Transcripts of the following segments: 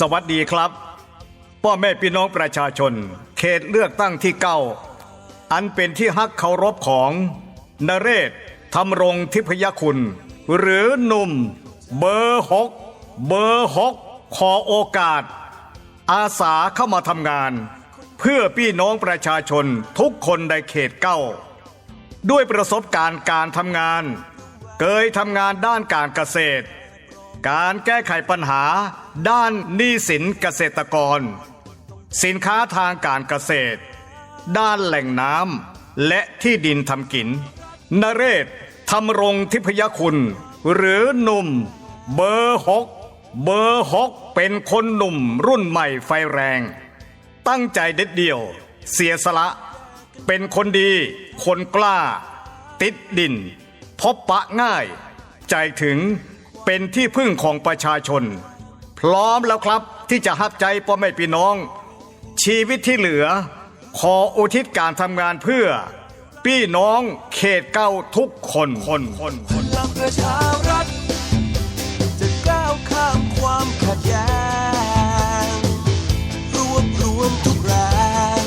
สวัสดีครับ พ่อแม่พี่น้องประชาชน เขตเลือกตั้งที่เก้าอันเป็นที่ฮักเคารพของนเรศธรรมรงทิพยคุณ หรือหนุ่ม เบอร์หกเบอร์หกขอโอกาส อาสาเข้ามาทำงาน เพื่อพี่น้องประชาชนทุกคนในเขตเก้าด้วยประสบการณ์การทำงาน เคยทำงานด้านการเกษตร การแก้ไขปัญหา ด้านหนี้สินเกษตรกร สินค้าทางการเกษตร ด้านแหล่งน้ำและที่ดินทำกิน นเรศธรรมรงทิพยคุณ หรือหนุ่ม เบอร์หกเบอร์หกเป็นคนหนุ่มรุ่นใหม่ไฟแรง ตั้งใจเด็ดเดี่ยว เสียสละ เป็นคนดี คนกล้า ติดดิน พบปะง่าย ใจถึง เป็นที่พึ่งของประชาชน พร้อมแล้วครับที่จะหับใจพ่อแม่พี่น้อง ชีวิตที่เหลือ ขออุทิศการทำงานเพื่อ พี่น้องเขตเก้าทุกคนคนคนคนพลังประชารัฐจะก้าวข้ามความขัดแย้งรวบรวมทุกแรง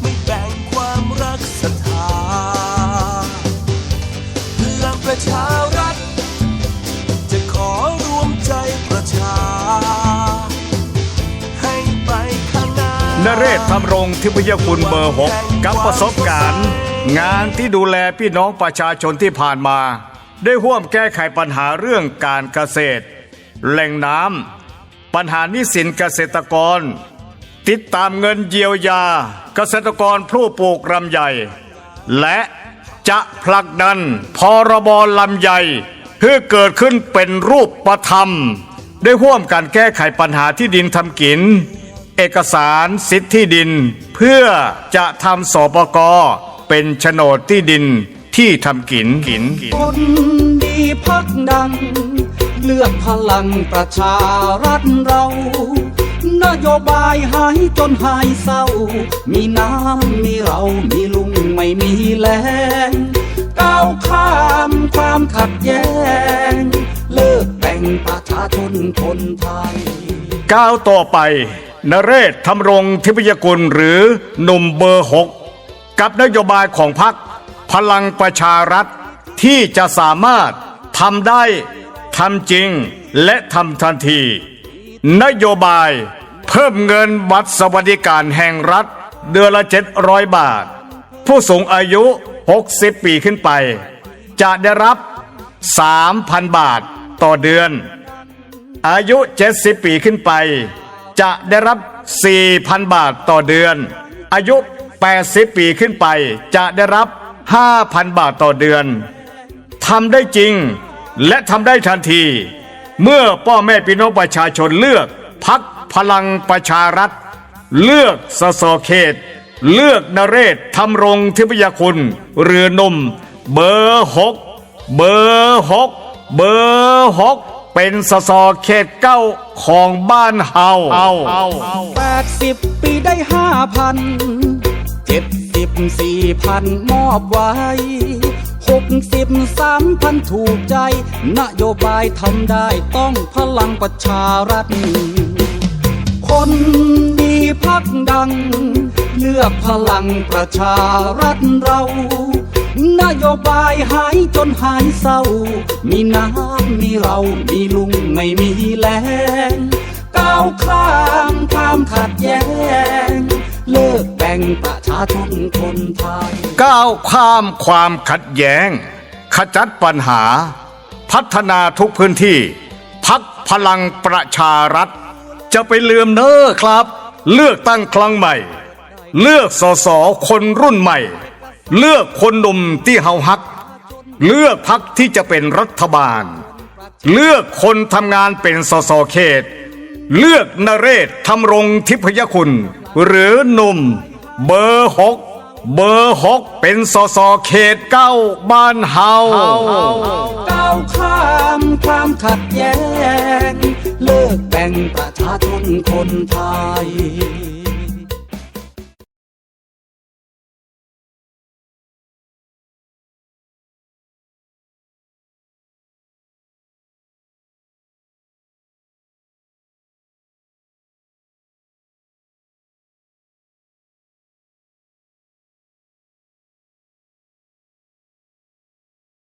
ไม่แบ่งความรักศรัทธาพลังประชา เรศทำรงทิพยคุณเบอร์หกกับประสบการณ์ งานที่ดูแลพี่น้องประชาชนที่ผ่านมา ได้ห่วมแก้ไขปัญหาเรื่องการเกษตร แหล่งน้ำปัญหานี้สินเกษตรกร ติดตามเงินเยียวยา เกษตรกรผู้ปลูกลำไยและจะผลักดันพรบลำไยเพื่อเกิดขึ้นเป็นรูปประธรรม ได้ห่วมการแก้ไขปัญหาที่ดินทำกิน เอกสารสิทธิที่ดิน เพื่อจะทำสปกเป็นโฉนดที่ดินที่ทำกินกินกินคนดีพักดัง เลือกพลังประชารัฐเรา นโยบายหายจนหายเศร้า มีน้ำมีเรามีลุงไม่มีแรงก้าวข้ามความขัดแย้ง เลิกแบ่งประชาชนคนไทยก้าวต่อไป นเรศทำรงทิพยกุลหรือหนุ่มเบอร์หกกับนโยบายของพรรคพลังประชารัฐที่จะสามารถทำได้ทำจริงและทำทันที นโยบายเพิ่มเงินบัตรสวัสดิการแห่งรัฐ เดือนละ 700 บาท ผู้สูงอายุ 60 ปีขึ้นไป จะได้รับ 3,000 บาทต่อเดือน อายุ 70 ปีขึ้นไป จะได้รับ 4,000 บาทต่อเดือน อายุ 80 ปีขึ้นไป จะได้รับ 5,000 บาทต่อเดือนทำได้จริง และทำได้ทันที เมื่อพ่อแม่พี่น้องประชาชนเลือกพักพลังประชารัฐ เลือกสสเขต เลือกนเรศทำรงทิพยคุณ เรือนุ่มเบอร์หกเบอร์หกเบอร์หก เป็นสสเขตเก้าของบ้านเฮาเฮาเฮาแปดสิบปีได้ห้าพันเจ็ดสิบสี่พันมอบไว้หกสิบสามพันถูกใจ นโยบายทำได้ต้องพลังประชารัฐ คนดีพักดัง เลือกพลังประชารัฐเรา นโยบายหายจนหายเศร้า มีน้ำมีเรา มีลุงไม่มีแรงก้าวข้ามความขัดแย้ง เลิกแบ่งประชาชนคนไทย ก้าวข้ามความขัดแย้ง ขจัดปัญหา พัฒนาทุกพื้นที่ พักพลังประชารัฐ จะไปลืมเน้อครับ เลือกตั้งครั้งใหม่ เลือกสสคนรุ่นใหม่ เลือกคนหนุ่มที่เฮาฮัก เลือกพักที่จะเป็นรัฐบาล เลือกคนทำงานเป็นสสเขต เลือกนเรศทำรงทิพยคุณ หรือหนุ่ม เบอร์หกเบอร์หกเป็นสสเขตเก้าบ้านเฮาก้าข้ามความขัดแย้ง เลิกแบ่งประชาชนคนไทย